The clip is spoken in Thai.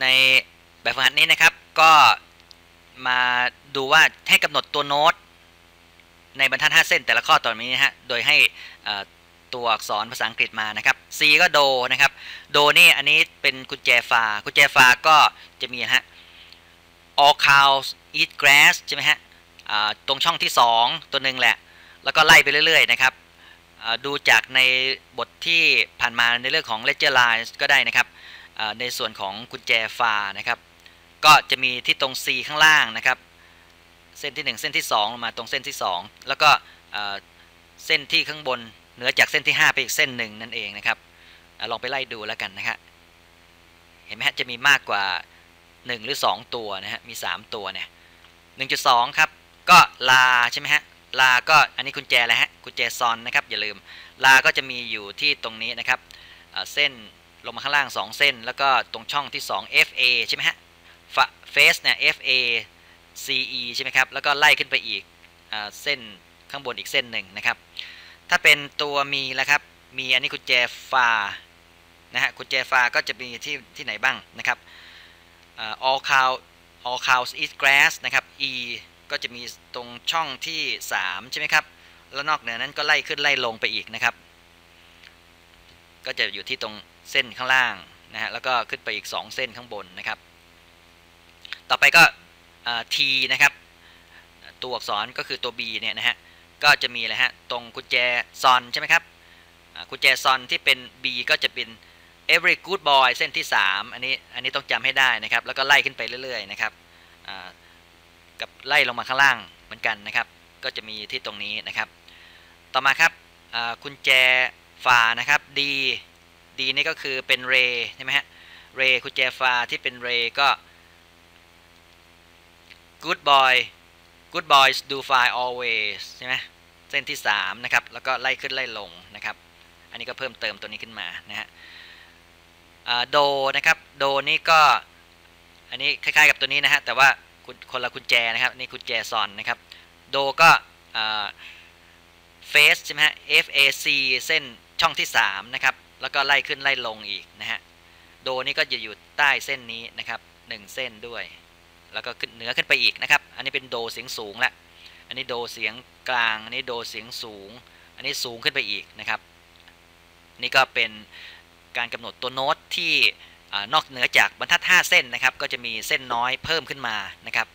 ในแบบฝึกหัดนี้นะครับ ก็มาดูว่าให้กำหนดตัวโน้ตในบรรทัด 5 เส้นแต่ละข้อตอนนี้นะฮะ โดยให้ตัวอักษรภาษาอังกฤษมานะครับ C ก็โดนะครับ โดนี่อันนี้เป็นกุญแจฟากุญแจฟาก็จะมีะฮะ all cows eat grass ใช่ไหมฮะตรงช่องที่ 2 ตัวหนึ่งแหละ แล้วก็ไล่ไปเรื่อย ๆ นะครับ ดูจากในบทที่ผ่านมาในเรื่องของ ledger lines ก็ได้นะครับ ในส่วนของกุญแจฟานะครับก็จะมีที่ตรง C ข้างล่างนะครับ เส้นที่ 1 เส้นที่2ลงมาตรงเส้นที่ 2 แล้วก็เส้นที่ข้างบนเหนือจากเส้นที่ 5 ไปอีกเส้นหนึ่งนั่นเองนะครับลองไปไล่ดูแล้วกันนะครับเห็นไหมฮะจะมีมากกว่า 1 หรือ 2 ตัวนะฮะมี 3 ตัวเนี่ย1.2 ครับก็ลาใช่ไหมฮะลาก็อันนี้กุญแจอะไรฮะกุญแจซอนนะครับอย่าลืมลาก็จะมีอยู่ที่ตรงนี้นะครับเส้น ลงมาข้างล่าง 2 เส้น แล้วก็ตรงช่องที่ 2 FA ใช่ไหมฮะเฟสเนี่ย FA CE ใช่ไหมครับ แล้วก็ไล่ขึ้นไปอีกเส้นข้างบนอีกเส้นหนึ่งนะครับ ถ้าเป็นตัวมีแล้วครับ มีอันนี้กุญแจฟานะฮะกุญแจฟาก็จะมีที่ที่ไหนบ้างนะครับ all cow all cows eat grass นะครับ E ก็จะมีตรงช่องที่ 3 ใช่ไหมครับ แล้วนอกเหนือนั้นก็ไล่ขึ้นไล่ลงไปอีกนะครับ ก็จะอยู่ที่ตรง เส้นข้างล่างนะฮะแล้วก็ขึ้นไปอีก 2 เส้นข้างบนนะครับ ต่อไปก็ T นะครับ ตัวอักษรก็คือตัว B เนี่ยนะฮะก็จะมีเลยฮะตรงกุญแจซอนใช่ไหมครับกุญแจซอนที่เป็น B ก็จะเป็น every good boy เส้นที่ 3 อันนี้อันนี้ต้องจำให้ได้นะครับ แล้วก็ไล่ขึ้นไปเรื่อยๆนะครับกับไล่ลงมาข้างล่างเหมือนกันนะครับ ก็จะมีที่ตรงนี้นะครับ ต่อมาครับกุญแจฟานะครับ D D นี่ก็คือเป็นเรใช่ไหมฮะเรกุญแจฟาที่เป็นเรก็ good boy good boys do fly always ใช่ไหมเส้นที่ 3 นะครับ แล้วก็ไล่ขึ้นไล่ลงนะครับ อันนี้ก็เพิ่มเติมตัวนี้ขึ้นมานะฮะโดนะครับ โดนี่ก็ อันนี้คล้ายๆกับตัวนี้นะฮะ แต่ว่าคนละกุญแจนะครับ นี่กุญแจซอนนะครับ โดก็เฟสใช่ไหมฮะ F A C เส้นช่องที่ 3 นะครับ แล้วก็ไล่ขึ้นไล่ลงอีกนะฮะโดนี่ก็จะอยู่ใต้เส้นนี้นะครับ1เส้นด้วย แล้วก็ขึ้นเหนือขึ้นไปอีกนะครับ อันนี้เป็นโดเสียงสูงละอันนี้โดเสียงกลาง อันนี้โดเสียงสูง อันนี้สูงขึ้นไปอีกนะครับ นี่ก็เป็นการกำหนดตัวโน้ตที่นอกเหนือจากบรรทัด 5 เส้นนะครับ ก็จะมีเส้นน้อยเพิ่มขึ้นมานะครับ